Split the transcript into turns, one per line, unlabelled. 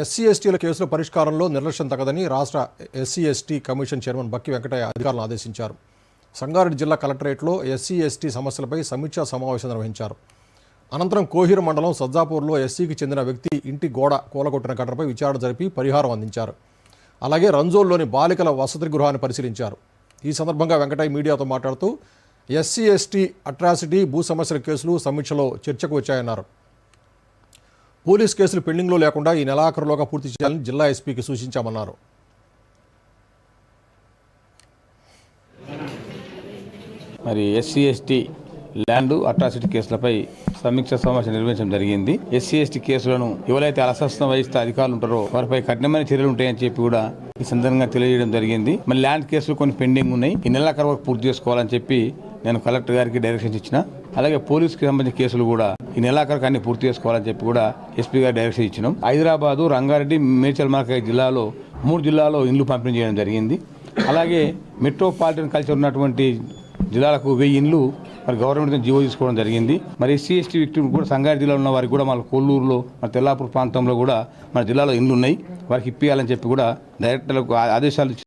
SC ఎస్టీల కేసుల పరిష్కారంలో నిర్లక్ష్యం తగదని రాష్ట్ర SC ST commission chairman Bakki Venkataiah అధికారులను ఆదేశించారు. సంగారెడ్డి జిల్లా కలెక్టరేట్లో ఎస్సీ ఎస్టీ సమస్యలపై సమీక్షా సమావేశం నిర్వహించారు. అనంతరం కోహిర్ మండలం సజ్జాపూర్లో ఎస్సీకి చెందిన వ్యక్తి ఇంటి గోడ కూలగొట్టిన ఘటనపై విచారణ జరిపి పరిహారం అందించారు. అలాగే రంజోల్లోని బాలికల వసతి గృహాన్ని పరిశీలించారు. ఈ సందర్భంగా వెంకటయ్య మీడియాతో మాట్లాడుతూ ఎస్సీ ఎస్టీ అట్రాసిటీ భూ సమస్యల కేసులు సమీక్షలో చర్చకు వచ్చాయన్నారు. పోలీస్ కేసులు పెండింగ్లో లేకుండా ఈ నెలాఖరులోగా పూర్తి చేయాలని జిల్లా ఎస్పీకి సూచించామన్నారు.
మరి ఎస్సీ ఎస్టీ ల్యాండ్ అట్రాసిటీ కేసులపై సమీక్ష సమావేశం నిర్వహించడం జరిగింది. ఎస్సీ ఎస్టీ కేసులను ఎవరైతే అలసత్వం వహిస్తే అధికారులు ఉంటారో వారిపై కఠినమైన చర్యలు ఉంటాయని చెప్పి కూడా ఈ సందర్భంగా తెలియజేయడం జరిగింది. మరి ల్యాండ్ కేసులు కొన్ని పెండింగ్ ఉన్నాయి. ఈ నెలాఖరు వరకు పూర్తి చేసుకోవాలని చెప్పి నేను కలెక్టర్ గారికి డైరెక్షన్స్ ఇచ్చిన. అలాగే పోలీస్కి సంబంధించిన కేసులు కూడా ఈ నెలాఖరుకు అన్ని పూర్తి చేసుకోవాలని చెప్పి కూడా ఎస్పీ గారు డైరెక్షన్ ఇచ్చినాం. హైదరాబాదు రంగారెడ్డి మేడ్చల్ మార్కెట్ జిల్లాలో మూడు జిల్లాలో ఇండ్లు పంపిణీ చేయడం జరిగింది. అలాగే మెట్రోపాలిటన్ కల్చర్ ఉన్నటువంటి జిల్లాలకు వెయ్యి ఇండ్లు మరి గవర్నమెంట్ జీవో తీసుకోవడం జరిగింది. మరి ఎస్సీ ఎస్టీ విక్టిమ్ కూడా సంగారెడ్డి జిల్లాలో ఉన్న వారికి కూడా మన కొల్లూరులో మన తెల్లాపూర్ ప్రాంతంలో కూడా మన జిల్లాలో ఇండ్లు ఉన్నాయి. వారికి ఇప్పియాలని చెప్పి కూడా డైరెక్టర్లకు ఆదేశాలు